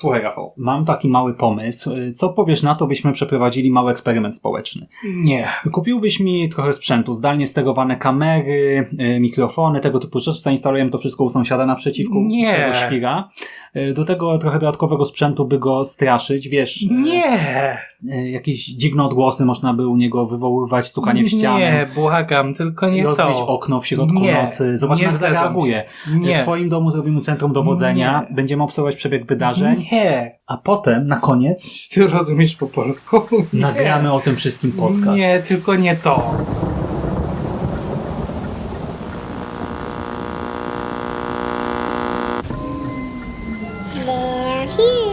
Słuchaj, Rafał, mam taki mały pomysł. Co powiesz na to, byśmy przeprowadzili mały eksperyment społeczny? Nie. Kupiłbyś mi trochę sprzętu, zdalnie sterowane kamery, y, mikrofony, tego typu rzeczy. Zainstalujemy to wszystko u sąsiada naprzeciwko Nie. tego świra. Y, Do tego trochę dodatkowego sprzętu, by go straszyć, wiesz. y, Nie. Jakieś dziwne odgłosy można by u niego wywoływać, stukanie w ścianę. Nie, błagam, tylko nie rozbić to. okno w środku Nie, nocy. Zobacz, nie jak zareaguje. się. Nie. W twoim domu zrobimy centrum dowodzenia, Nie. będziemy obserwować przebieg wydarzeń, Nie. A potem, na koniec, Ty rozumiesz po polsku? Nie. nagramy o tym wszystkim podcast. Nie, tylko nie to. They're here.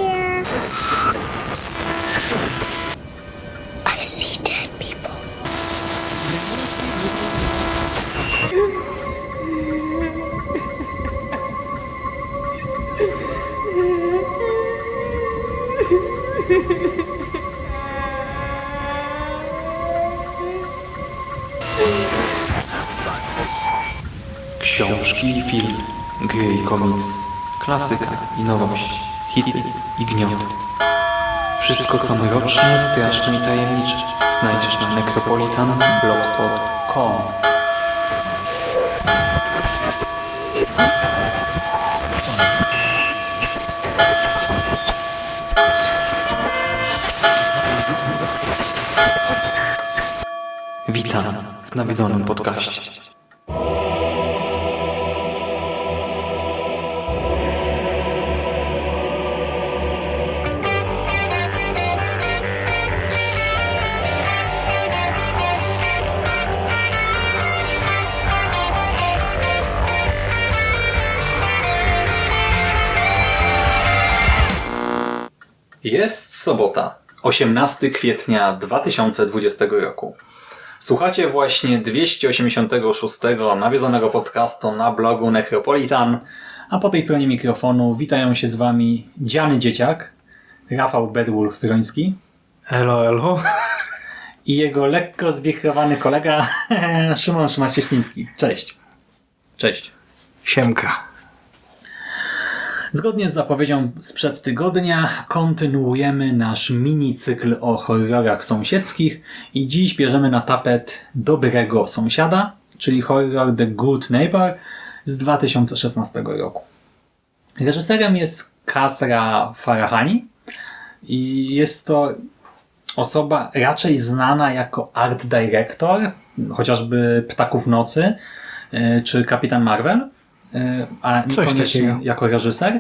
I nowość, hity i gniot. Wszystko co mroczne, straszne i tajemnicze znajdziesz na necropolitanblogspot.com Witam w nawiedzonym podcaście. Jest sobota, 18 kwietnia 2020 roku. Słuchacie właśnie 286 nawiedzonego podcastu na blogu Necropolitan, a po tej stronie mikrofonu witają się z Wami Dziany Dzieciak, Rafał Bedwulf Wyroński Elo, elo. i jego lekko zwichrowany kolega Szymon Szymacieszliński. Cześć. Cześć. Siemka. Zgodnie z zapowiedzią sprzed tygodnia kontynuujemy nasz mini cykl o horrorach sąsiedzkich i dziś bierzemy na tapet Dobrego Sąsiada, czyli horror The Good Neighbor z 2016 roku. Reżyserem jest Kasra Farahani i jest to osoba raczej znana jako art director, chociażby Ptaków Nocy e, czy Kapitan Marvel, e, a Coś niekoniecznie takiego. jako reżyser.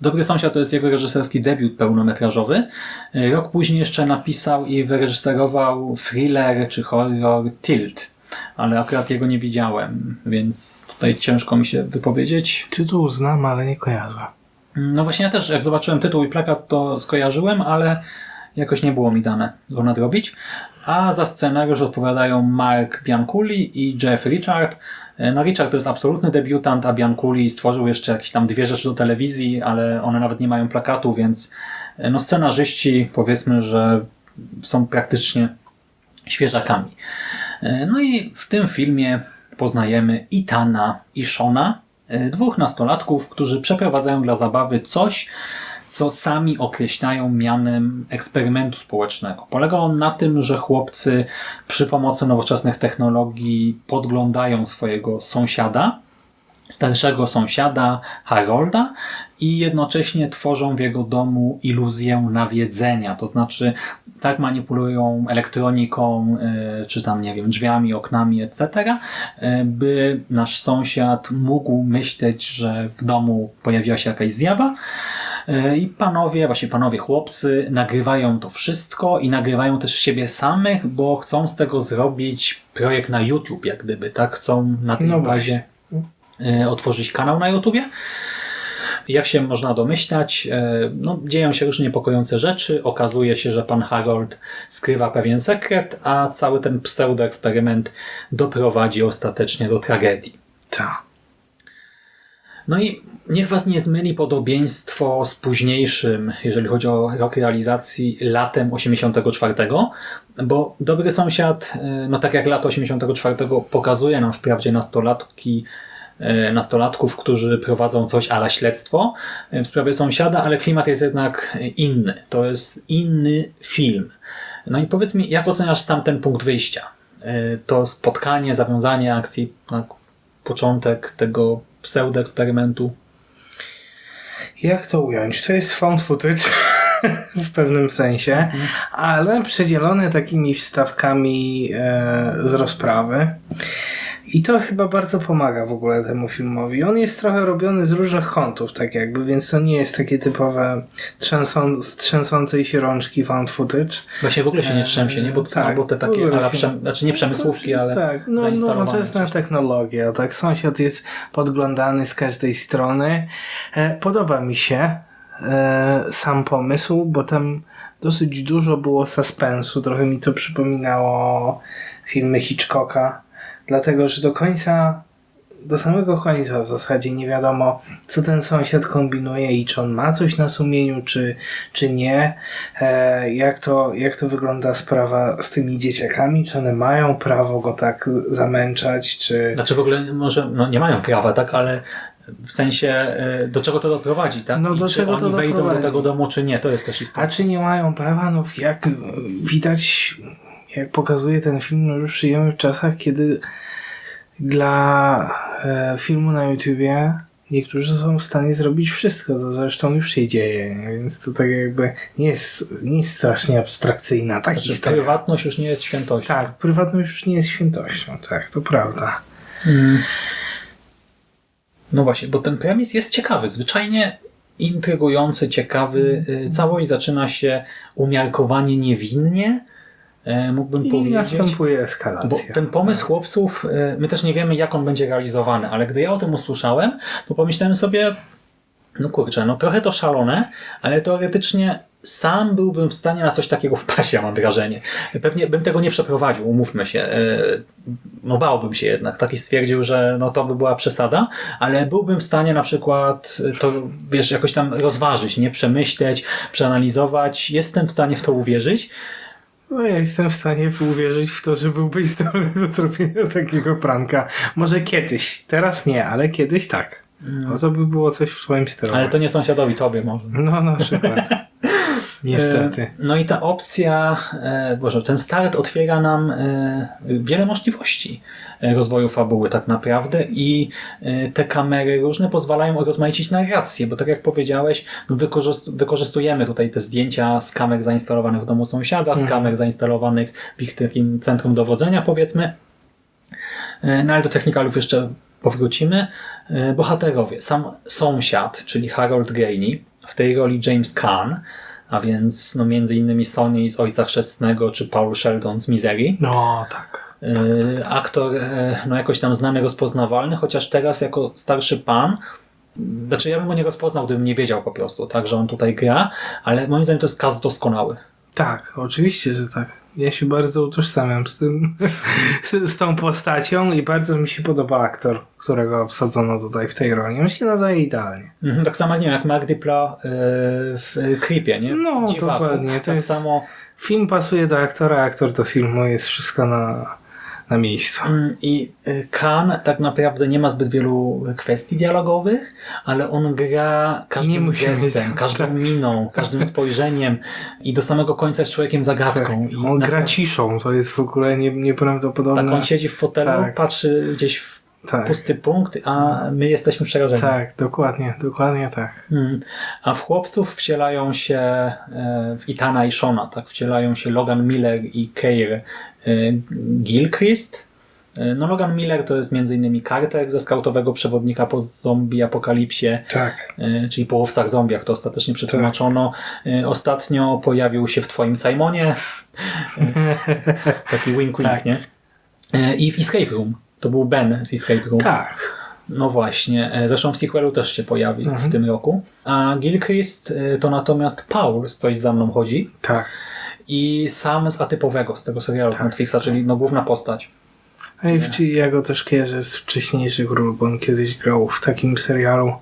Dobry Sąsiad to jest jego reżyserski debiut pełnometrażowy. E, Rok później jeszcze napisał i wyreżyserował thriller czy horror Tilt, ale akurat jego nie widziałem, więc tutaj ciężko mi się wypowiedzieć. Tytuł znam, ale nie kojarzę. No właśnie ja też jak zobaczyłem tytuł i plakat to skojarzyłem, ale jakoś nie było mi dane go nadrobić. A za scenariusz odpowiadają Mark Bianculi i Jeff Richard. No Richard to jest absolutny debiutant, a Bianculi stworzył jeszcze jakieś tam dwie rzeczy do telewizji, ale one nawet nie mają plakatu, więc no scenarzyści powiedzmy, że są praktycznie świeżakami. No i w tym filmie poznajemy Itana i Shona, e, dwóch nastolatków, którzy przeprowadzają dla zabawy coś, co sami określają mianem eksperymentu społecznego. Polega on na tym, że chłopcy przy pomocy nowoczesnych technologii podglądają swojego sąsiada, starszego sąsiada Harolda i jednocześnie tworzą w jego domu iluzję nawiedzenia. To znaczy tak manipulują elektroniką, y, czy tam, nie wiem, drzwiami, oknami, etc., y, by nasz sąsiad mógł myśleć, że w domu pojawiła się jakaś zjawa. Y, I panowie, właśnie panowie chłopcy, nagrywają to wszystko i nagrywają też siebie samych, bo chcą z tego zrobić projekt na YouTube, jak gdyby, tak? Chcą na tej No bazie e, otworzyć kanał na YouTubie. Jak się można domyślać, e, no, dzieją się różne niepokojące rzeczy. Okazuje się, że pan Harold skrywa pewien sekret, a cały ten pseudoeksperyment doprowadzi ostatecznie do tragedii. Ta. No i niech Was nie zmyli podobieństwo z późniejszym, jeżeli chodzi o rok realizacji, latem 84, bo Dobry Sąsiad, y, no tak jak lato 84 pokazuje nam wprawdzie nastolatki e, nastolatków, którzy prowadzą coś ala śledztwo e, w sprawie sąsiada, ale klimat jest jednak inny. To jest inny film. No i powiedz mi, jak oceniasz sam ten punkt wyjścia? E, To spotkanie, zawiązanie akcji, początek tego pseudoeksperymentu. Jak to ująć? To jest found footage w pewnym sensie, ale przedzielone takimi wstawkami e, z rozprawy. I to chyba bardzo pomaga w ogóle temu filmowi. On jest trochę robiony z różnych kątów, tak jakby, więc to nie jest takie typowe trzęsą, trzęsącej się rączki found footage. Właśnie w ogóle się nie trzęsie, nie? Bo to tak, te takie, ala się- znaczy nie przemysłówki, To ale Tak, no, nowoczesna gdzieś. technologia, tak. Sąsiad jest podglądany z każdej strony. E, podoba mi się e, sam pomysł, bo tam dosyć dużo było suspensu. Trochę mi to przypominało filmy Hitchcocka, dlatego że do końca, do samego końca w zasadzie nie wiadomo, co ten sąsiad kombinuje i czy on ma coś na sumieniu, czy, czy nie. E, jak, to, jak to wygląda sprawa z tymi dzieciakami? Czy one mają prawo go tak zamęczać, czy... Znaczy w ogóle może, no nie mają prawa, tak, ale w sensie y, do czego to doprowadzi, tak? No, I do czy czego oni to wejdą do doprowadzi? tego domu, czy nie, to jest też A istotne. czy nie mają prawa? No jak widać, jak pokazuje ten film, no już żyjemy w czasach, kiedy dla e, filmu na YouTubie niektórzy są w stanie zrobić wszystko, co zresztą już się dzieje, więc to tak jakby nie jest, nie jest strasznie abstrakcyjna ta Znaczy, historia. prywatność już nie jest świętością. Tak, prywatność już nie jest świętością, tak, to prawda. Mm. No właśnie, bo ten premis jest ciekawy, zwyczajnie intrygujący, ciekawy. Y, Całość zaczyna się umiarkowanie niewinnie, mógłbym I powiedzieć. następuje Bo eskalacja. ten pomysł chłopców, y, my też nie wiemy, jak on będzie realizowany, ale gdy ja o tym usłyszałem, to pomyślałem sobie, no kurczę, no trochę to szalone, ale teoretycznie sam byłbym w stanie na coś takiego wpaść, ja mam wrażenie. Pewnie bym tego nie przeprowadził, umówmy się. Y, No bałbym się jednak. Taki stwierdził, że no to by była przesada, ale byłbym w stanie na przykład to, wiesz, jakoś tam rozważyć, nie przemyśleć, przeanalizować. Jestem w stanie w to uwierzyć, No ja jestem w stanie uwierzyć w to, że byłbyś zdolny do zrobienia takiego pranka. Może kiedyś, teraz nie, ale kiedyś tak. No to by było coś w twoim stylu. ale to nie sąsiadowi, tobie może. No na przykład. Niestety. E, No i ta opcja, e, Boże, ten start otwiera nam e, wiele możliwości rozwoju fabuły tak naprawdę i te kamery różne pozwalają rozmaicić narrację, bo tak jak powiedziałeś, no wykorzyst- wykorzystujemy tutaj te zdjęcia z kamer zainstalowanych w domu sąsiada, z kamer zainstalowanych w ich takim centrum dowodzenia powiedzmy, No ale do technikalów jeszcze powrócimy. Bohaterowie. Sam sąsiad, czyli Harold Gainey, w tej roli James Caan, a więc no między innymi Sonny z Ojca Chrzestnego, czy Paul Sheldon z Misery. No tak. E, Aktor e, no jakoś tam znany, rozpoznawalny, chociaż teraz jako starszy pan znaczy ja bym go nie rozpoznał, gdybym nie wiedział po prostu, tak, że on tutaj gra, ale moim zdaniem to jest cast doskonały. Tak, oczywiście, że tak. Ja się bardzo utożsamiam z tym, z, tą postacią i bardzo mi się podoba aktor, którego obsadzono tutaj w tej roli. On się nadaje idealnie. Mhm, tak samo nie wiem, jak Mark Dipla e, w Creepie, nie? No, Dziwaku. dokładnie, to Tak jest- samo Film pasuje do aktora, aktor do filmu, jest wszystko na, na miejscu. Mm, I y, Khan tak naprawdę nie ma zbyt wielu kwestii dialogowych, ale on gra każdym gestem, mieć- każdą tak. miną, każdym spojrzeniem i do samego końca jest człowiekiem zagadką. Tak, on gra ciszą, to jest w ogóle nie, nieprawdopodobne. Tak, on siedzi w fotelu, Tak. patrzy gdzieś w tak, pusty punkt, a my jesteśmy przerażeni. tak, dokładnie, dokładnie tak. Mm. A w chłopców wcielają się e, w Itana i Shona, tak? Wcielają się Logan Miller i Keir Gilchrist. E, No Logan Miller to jest m.in. Carter ze skautowego przewodnika po zombie apokalipsie, Tak. e, czyli po łowcach zombie, jak to ostatecznie przetłumaczono. E, Ostatnio pojawił się w Twoim Simonie. E, Taki wink wink, Tak. nie? E, I w Escape Room. To był Ben z Escape Room. Tak. No właśnie, e, zresztą w sequelu też się pojawi Mhm. w tym roku. A Gilchrist e, to natomiast Paul z Coś za mną chodzi Tak. I sam z Atypowego, z tego serialu Tak. Netflixa, czyli no główna postać. A i w, ja go też kojarzę z wcześniejszych ról, bo on kiedyś grał w takim serialu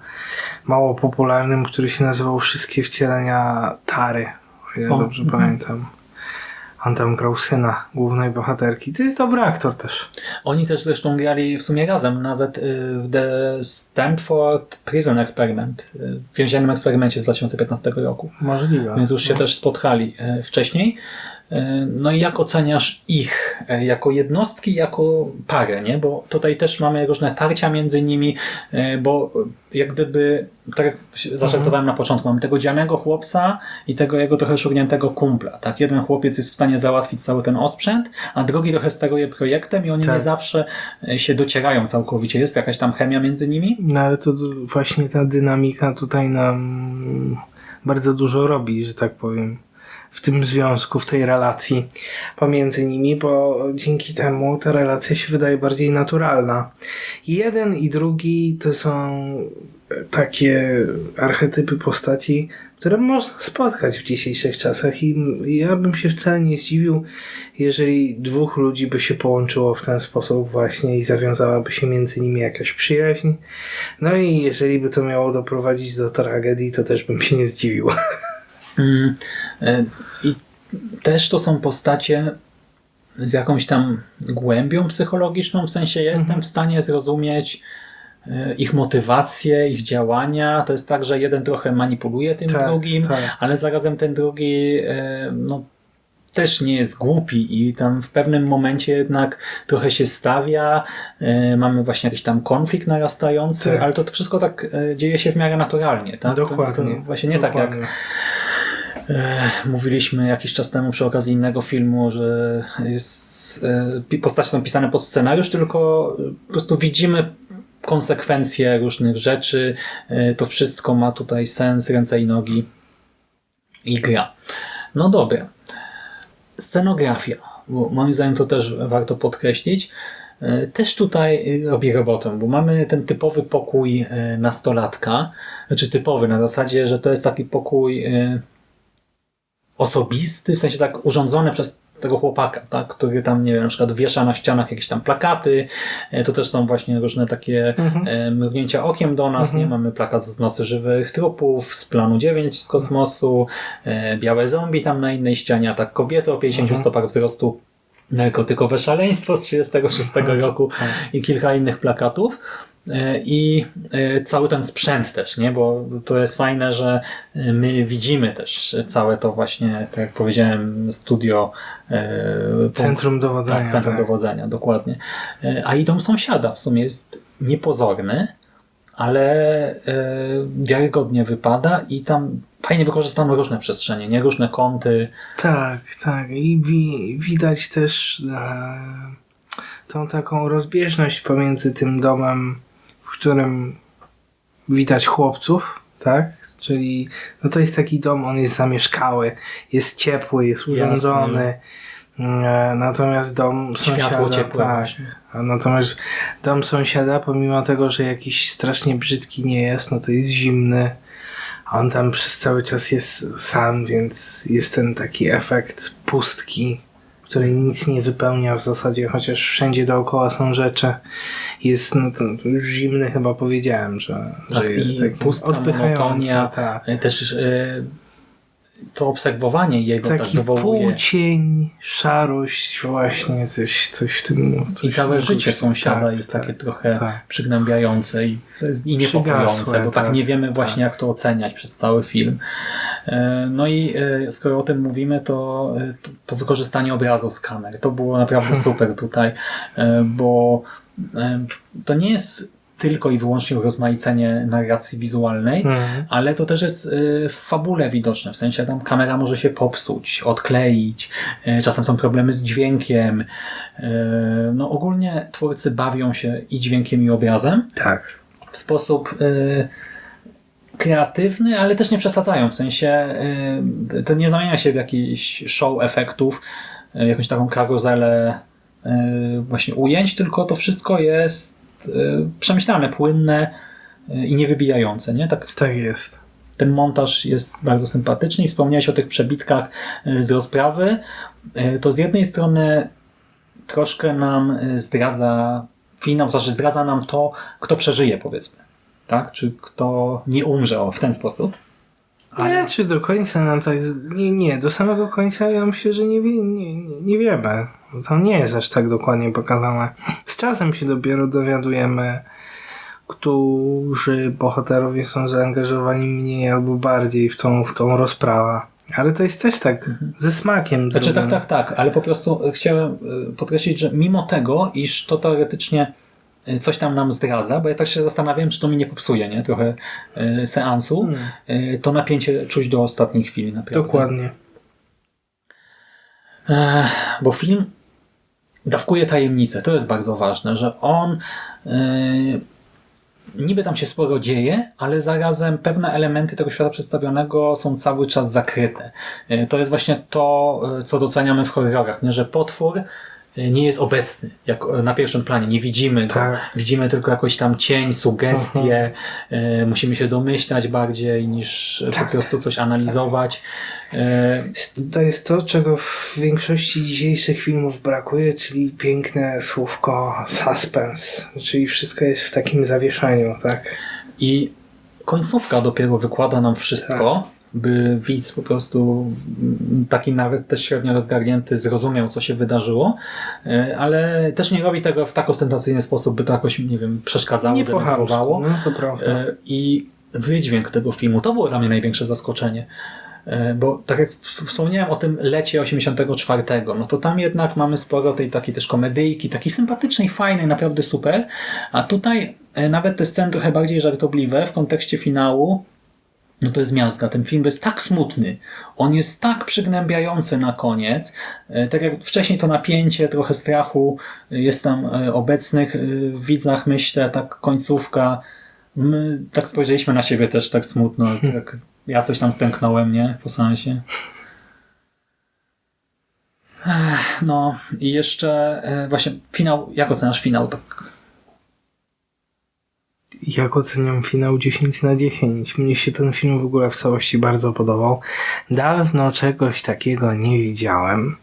mało popularnym, który się nazywał Wszystkie wcielenia Tary, o ile dobrze pamiętam. Tam grał syna głównej bohaterki. To jest dobry aktor też. Oni też zresztą grali w sumie razem, nawet y, w The Stanford Prison Experiment, y, w więziennym eksperymencie z 2015 roku. Możliwe. Więc już się też spotkali e, wcześniej. E, No i jak oceniasz ich e, jako jednostki, jako parę, nie? Bo tutaj też mamy różne tarcia między nimi, e, bo jak gdyby, tak jak zażartowałem na początku, mamy tego dzianego chłopca i tego jego trochę szurniętego kumpla, tak? Jeden chłopiec jest w stanie załatwić cały ten osprzęt, a drugi trochę steruje projektem i oni Tak. nie zawsze się docierają całkowicie. Jest jakaś tam chemia między nimi? No ale to właśnie ta dynamika tutaj nam bardzo dużo robi, że tak powiem, w tym związku, w tej relacji pomiędzy nimi, bo dzięki temu ta relacja się wydaje bardziej naturalna. Jeden i drugi to są takie archetypy postaci, które można spotkać w dzisiejszych czasach i ja bym się wcale nie zdziwił, jeżeli dwóch ludzi by się połączyło w ten sposób właśnie i zawiązałaby się między nimi jakaś przyjaźń. No i jeżeli by to miało doprowadzić do tragedii, to też bym się nie zdziwił. Mm, e, I też to są postacie z jakąś tam głębią psychologiczną, w sensie jestem w stanie zrozumieć e, ich motywacje, ich działania. To jest tak, że jeden trochę manipuluje tym Tak, drugim, tak. ale zarazem ten drugi e, no, też nie jest głupi i tam w pewnym momencie jednak trochę się stawia, mamy właśnie jakiś tam konflikt narastający, Tak. ale to wszystko tak dzieje się w miarę naturalnie. Tak? To- Dokładnie. To właśnie nie tak jak Dokładnie. Mówiliśmy jakiś czas temu przy okazji innego filmu, że jest, e, postacie są pisane pod scenariusz, tylko e, po prostu widzimy konsekwencje różnych rzeczy. E, To wszystko ma tutaj sens, ręce i nogi i gra. No dobra. Scenografia, bo moim zdaniem to też warto podkreślić. E, Też tutaj e, robi robotę, bo mamy ten typowy pokój e, nastolatka, znaczy typowy na zasadzie, że to jest taki pokój e, osobisty, w sensie tak urządzony przez tego chłopaka, tak, który tam, nie wiem, na przykład wiesza na ścianach jakieś tam plakaty, E, to też są właśnie różne takie e, mrugnięcia okiem do nas, nie? Mamy plakat z Nocy Żywych Trupów, z Planu 9 z kosmosu, e, białe zombie tam na innej ścianie, atak kobiety o 50 stopach wzrostu, narkotykowe szaleństwo z 36 roku i kilka innych plakatów. E, I e, cały ten sprzęt też, nie? Bo to jest fajne, że e, my widzimy też całe to właśnie, tak jak powiedziałem, studio Centrum dowodzenia. tak, centrum tak. dowodzenia, dokładnie. A i dom sąsiada w sumie jest niepozorny, ale e, wiarygodnie wypada i tam fajnie wykorzystano różne przestrzenie, nie różne kąty. Tak, tak. I wi- widać też e, tą taką rozbieżność pomiędzy tym domem, w którym widać chłopców, tak? Czyli no to jest taki dom, on jest zamieszkały, jest ciepły, jest urządzony. E, natomiast dom Światło sąsiada, ciepłe tak. Natomiast dom sąsiada, pomimo tego, że jakiś strasznie brzydki nie jest, no to jest zimny. A on tam przez cały czas jest sam, więc jest ten taki efekt pustki, której nic nie wypełnia w zasadzie, chociaż wszędzie dookoła są rzeczy. Jest, no to, już zimny chyba powiedziałem, że, Tak, że jest taki odpychający, monotonia. tak. Też e, to obserwowanie jego tak Taki wywołuje. półcień, szarość, właśnie coś, coś w tym. Coś I całe życie sąsiada Tak, jest tak, takie trochę tak. przygnębiające i, i niepokojące, bo tak, tak, nie wiemy właśnie jak to oceniać przez cały film. E, No i e, skoro o tym mówimy, to, e, to, to wykorzystanie obrazu z kamer. To było naprawdę super tutaj, bo to nie jest tylko i wyłącznie urozmaicenie narracji wizualnej, Mhm. ale to też jest y, w fabule widoczne, w sensie tam kamera może się popsuć, odkleić, y, czasem są problemy z dźwiękiem. Y, No ogólnie twórcy bawią się i dźwiękiem i obrazem Tak. w sposób kreatywny, ale też nie przesadzają, w sensie to nie zamienia się w jakiś show efektów, jakąś taką karuzelę właśnie ujęć, tylko to wszystko jest przemyślane, płynne y, i niewybijające, nie? Tak Tak jest. ten montaż jest bardzo sympatyczny i wspomniałeś o tych przebitkach y, z rozprawy. To z jednej strony troszkę nam zdradza finał, to znaczy zdradza nam to, kto przeżyje, powiedzmy. Tak? Czy kto nie umrze o, w ten sposób. Ale czy do końca nam tak... Nie, nie, do samego końca ja myślę, że nie, nie, nie, nie wiemy. To nie jest aż tak dokładnie pokazane. Z czasem się dopiero dowiadujemy, którzy bohaterowie są zaangażowani mniej albo bardziej w tą, w tą rozprawę. Ale to jest też tak ze smakiem. Znaczy tak, zrobione. tak, tak, ale po prostu chciałem y, podkreślić, że mimo tego, iż to teoretycznie y, coś tam nam zdradza, bo ja też się zastanawiam, czy to mi nie popsuje, nie? Trochę seansu, y, to napięcie czuć do ostatniej chwili naprawdę. Dokładnie. Bo film dawkuje tajemnicę. To jest bardzo ważne, że on yy, niby tam się sporo dzieje, ale zarazem pewne elementy tego świata przedstawionego są cały czas zakryte. Yy, to jest właśnie to, yy, co doceniamy w horrorach, nie? że potwór nie jest obecny, jak yy, na pierwszym planie. Nie widzimy go. Tak. Widzimy tylko jakoś tam cień, sugestie. Yy, musimy się domyślać bardziej niż yy, po prostu coś analizować. Yy, To jest to, czego w większości dzisiejszych filmów brakuje, czyli piękne słówko suspense. Czyli wszystko jest w takim zawieszeniu, tak? I końcówka dopiero wykłada nam wszystko, by widz po prostu mm, taki nawet też średnio rozgarnięty zrozumiał, co się wydarzyło, e, ale też nie robi tego w tak ostentacyjny sposób, by to jakoś, nie wiem, przeszkadzało, Nie denerwowało. no to prawda. E, I wydźwięk tego filmu, to było dla mnie największe zaskoczenie. E, Bo tak jak wspomniałem o tym lecie 84, no to tam jednak mamy sporo tej takiej też komedyjki, takiej sympatycznej, fajnej, naprawdę super. A tutaj nawet te sceny trochę bardziej żartobliwe w kontekście finału, no to jest miazga. Ten film jest tak smutny. On jest tak przygnębiający na koniec. E, Tak jak wcześniej to napięcie, trochę strachu e, jest tam e, obecnych w widzach, myślę, tak końcówka. My tak spojrzeliśmy na siebie też tak smutno. Tak, ja coś tam stęknąłem, nie? Po seansie. Ech, No i jeszcze właśnie finał, jak oceniasz finał? Tak Jak oceniam finał 10 na 10? Mnie się ten film w ogóle w całości bardzo podobał. Dawno czegoś takiego nie widziałem.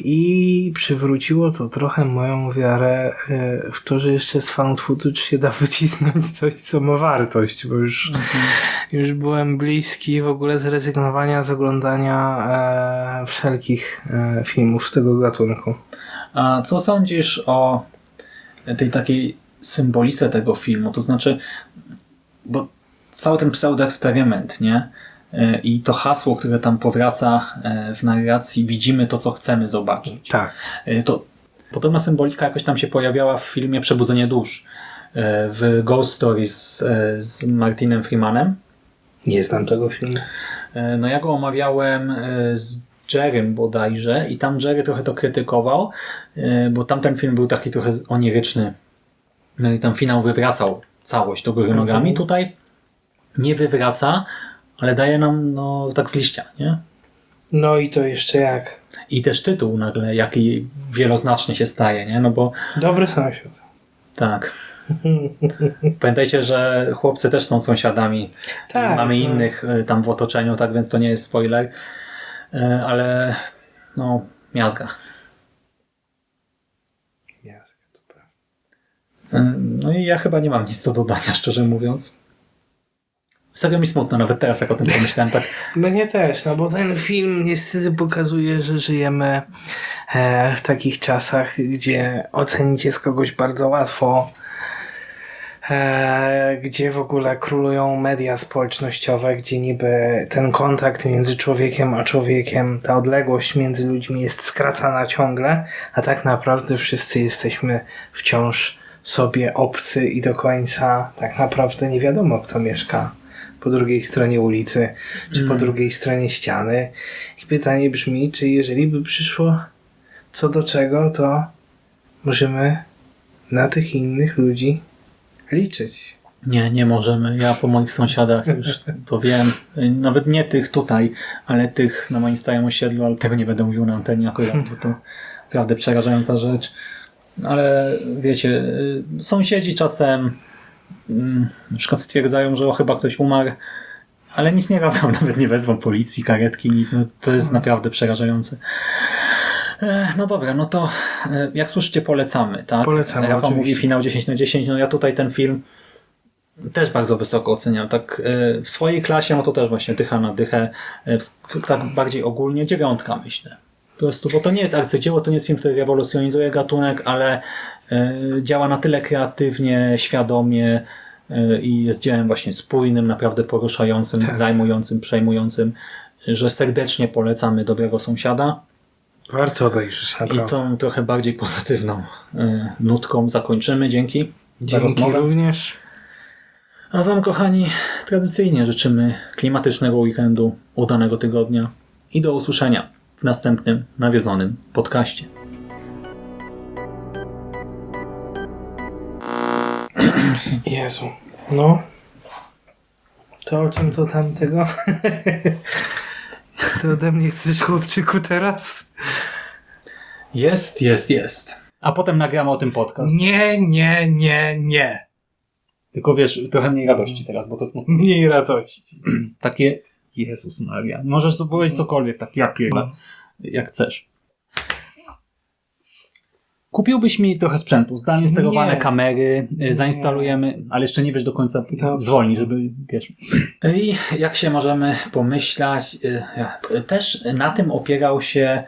I przywróciło to trochę moją wiarę e, w to, że jeszcze z found footage się da wycisnąć coś, co ma wartość, bo już, już byłem bliski w ogóle zrezygnowania z oglądania e, wszelkich e, filmów z tego gatunku. A co sądzisz o tej takiej symbolice tego filmu? To znaczy, bo cały ten pseudoeksperyment, nie? E, I to hasło, które tam powraca e, w narracji, widzimy to, co chcemy zobaczyć. Tak. E, To podobna symbolika jakoś tam się pojawiała w filmie Przebudzenie dusz w Ghost Stories z Martinem Freemanem. Nie znam tego filmu. No ja go omawiałem z Jerrym bodajże i tam Jerry trochę to krytykował, bo tamten film był taki trochę oniryczny. No i tam finał wywracał całość do góry nogami. Tutaj nie wywraca, ale daje nam no tak z liścia, nie? No i to jeszcze jak. I też tytuł nagle jaki wieloznacznie się staje, nie? No bo Dobry sąsiad. tak. Pamiętajcie, że chłopcy też są sąsiadami. Tak, Mamy no. innych y, tam w otoczeniu, tak więc to nie jest spoiler. Y, Ale no, miazga. Jasne, to prawda. Y, No i ja chyba nie mam nic do dodania, szczerze mówiąc. Serio mi smutno, nawet teraz jak o tym pomyślałem, tak Mnie też, no bo ten film niestety pokazuje, że żyjemy e, w takich czasach, gdzie ocenić jest kogoś bardzo łatwo, e, gdzie w ogóle królują media społecznościowe, gdzie niby ten kontakt między człowiekiem a człowiekiem, ta odległość między ludźmi jest skracana ciągle, a tak naprawdę wszyscy jesteśmy wciąż sobie obcy i do końca tak naprawdę nie wiadomo, kto mieszka po drugiej stronie ulicy, czy po drugiej stronie ściany. I pytanie brzmi, czy jeżeli by przyszło co do czego, to możemy na tych innych ludzi liczyć. nie, nie możemy. Ja po moich sąsiadach już to wiem. Nawet nie tych tutaj, ale tych na moim starym osiedlu, ale tego nie będę mówił na antenie akurat, bo to naprawdę przerażająca rzecz. Ale wiecie, y, sąsiedzi czasem mm, na przykład stwierdzają, że o, chyba ktoś umarł, ale nic nie robią, nawet nie wezwą policji, karetki, nic. No, to jest naprawdę przerażające. E, No dobra, no to e, jak słyszycie, polecamy, tak? Polecamy, Rafał mówi oczywiście. finał 10 na 10, no ja tutaj ten film też bardzo wysoko oceniam. Tak e, w swojej klasie, no to też właśnie dycha na dychę, tak bardziej ogólnie dziewiątka myślę. Po prostu, bo to nie jest arcydzieło, to nie jest film, który rewolucjonizuje gatunek, ale e, działa na tyle kreatywnie, świadomie e, i jest dziełem właśnie spójnym, naprawdę poruszającym, zajmującym, przejmującym, że serdecznie polecamy Dobrego Sąsiada. Warto obejrzeć I naprawdę. tą trochę bardziej pozytywną e, nutką zakończymy. Dzięki Dzięki również. A Wam, kochani, tradycyjnie życzymy klimatycznego weekendu, udanego tygodnia i do usłyszenia w następnym nawiedzonym podcaście. Jezu. No. To o czym to tamtego? to ode mnie chcesz chłopczyku teraz? Jest, jest, jest. A potem nagramy o tym podcast. Nie, nie, nie, nie. Tylko wiesz, trochę mniej radości teraz, bo to jest smutne. Mniej radości. takie Jezus Maria. Możesz powiedzieć cokolwiek, tak pierdolę, jak chcesz. Kupiłbyś mi trochę sprzętu, zdalnie sterowane Nie. kamery, y, zainstalujemy, ale jeszcze nie wiesz do końca, Dobrze. zwolni, żeby, wiesz. I jak się możemy pomyślać, y, ja- też na tym opierał się,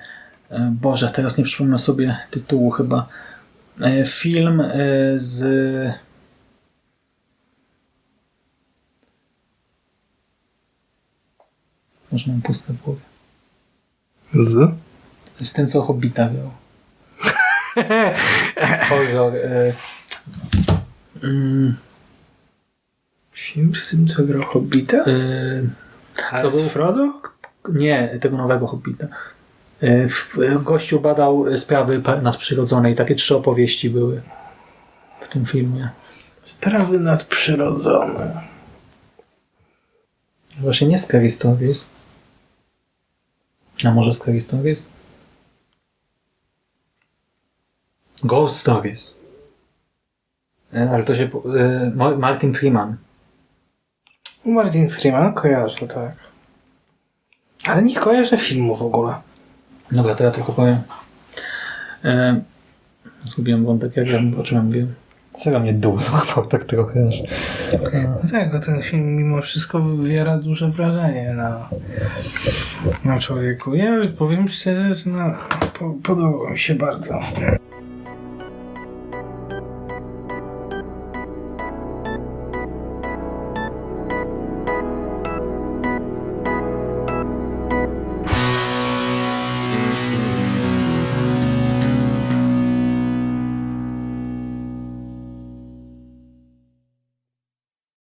y, Boże, teraz nie przypomnę sobie tytułu chyba, y, film y, z... Może mam puste w głowie. Z? Z tym, co Hobbita miał. Horror. Y, mm, Film z tym, co grał Hobbita? y, co był? Frodo? nie, tego nowego Hobbita. Y, w, gościu badał sprawy pa- nadprzyrodzone i takie trzy opowieści były w tym filmie. Sprawy nadprzyrodzone. Właśnie nie Scary Stories. A może Scary Stories? Ghost Stories. Y, Ale to się... y, Mo- Martin Freeman. Martin Freeman kojarzę, tak. Ale nie kojarzę filmu w ogóle. Dobra, to ja tylko powiem. E, zgubiłem wątek, jak ja, o czym ja mówiłem. Serio mnie dół złapał tak trochę aż. No tak, ten film mimo wszystko wywiera duże wrażenie na, na człowieku. Ja powiem szczerze, że na, po, podobał mi się bardzo.